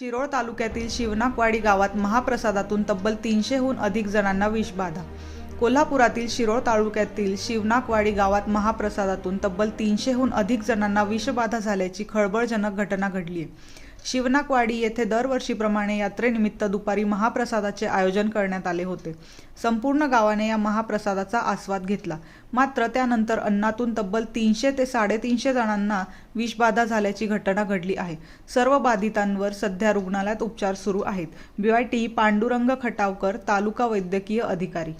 शिरोळ तालुक्यातील शिवनाकवाडी गावात महाप्रसादातून तब्बल तीनशेहून अधिक जणांना विषबाधा कोल्हापुरातील शिरोळ तालुक्यातील शिवनाकवाडी गावात महाप्रसादातून तब्बल तीनशेहून अधिक जणांना विषबाधा झाल्याची खळबळजनक घटना घडली आहे शिवनाकवाडी येथे दरवर्षीप्रमाणे यात्रेनिमित्त दुपारी महाप्रसादाचे आयोजन करण्यात आले होते. संपूर्ण गावाने या महाप्रसादाचा आस्वाद घेतला. मात्र त्यानंतर अन्नातून तब्बल तीनशे ते साडेतीनशे जणांना विषबाधा झाल्याची घटना घडली आहे. सर्व बाधितांवर सध्या रुग्णालयात उपचार सुरू आहेत. बीआयटी पांडुरंग खटावकर तालुका वैद्यकीय अधिकारी.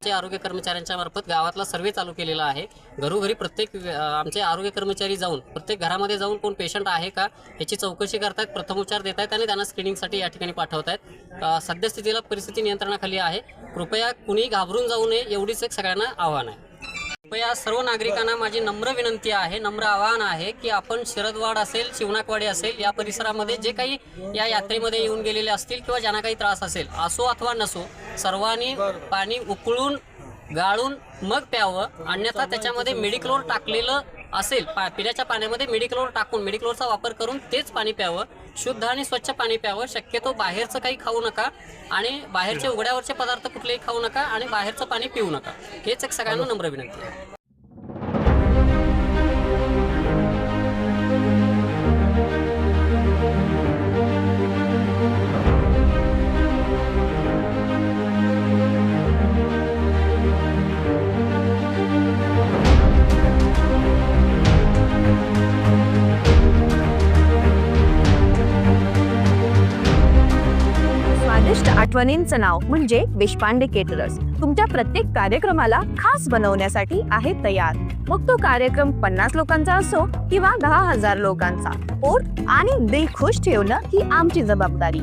आमचे आरोग्य कर्मचाऱ्यांच्या मार्फत गावातला सर्वे चालू केलेला आहे. घरोघरी प्रत्येक आमचे आरोग्य कर्मचारी जाऊन प्रत्येक घरामध्ये जाऊन कोण पेशंट आहे का याची चौकशी करतायत प्रथमोपचार देत आहेत आणि त्यांना स्क्रीनिंगसाठी या ठिकाणी पाठवत आहेत सद्यस्थितीला परिस्थिती नियंत्रणाखाली आहे. कृपया कुणी घाबरून जाऊ नये एवढीच एक सगळ्यांना आव्हान आहे. कृपया सर्व नागरिकांना माझी नम्र विनंती आहे नम्र आवाहन आहे की आपण शरदवाड असेल शिवनाकवाडी असेल या परिसरामध्ये जे काही या यात्रेमध्ये येऊन गेलेले असतील किंवा ज्यांना काही त्रास असेल असो अथवा नसो सर्वांनी पाणी उकळून गाळून मग प्यावं. अन्यथा त्याच्यामध्ये मेडिक्लोर टाकलेलं असेल पा पिण्याच्या पाण्यामध्ये मेडिक्लोर टाकून मेडिक्लोरचा वापर करून तेच पाणी प्यावं. शुद्ध आणि स्वच्छ पाणी प्यावं. शक्यतो बाहेरचं काही खाऊ नका आणि बाहेरचे उघड्यावरचे पदार्थ कुठलेही खाऊ नका आणि बाहेरचं पाणी पिऊ नका. हेच एक सगळ्यांना नम्र विनंती आहे. आठवणींचं नाव म्हणजे देशपांडे केटरर्स तुमच्या प्रत्येक कार्यक्रमाला खास बनवण्यासाठी आहे तयार. मग तो कार्यक्रम पन्नास लोकांचा असो किंवा दहा हजार लोकांचा. पोट आणि दिल खुश ठेवणं ही आमची जबाबदारी.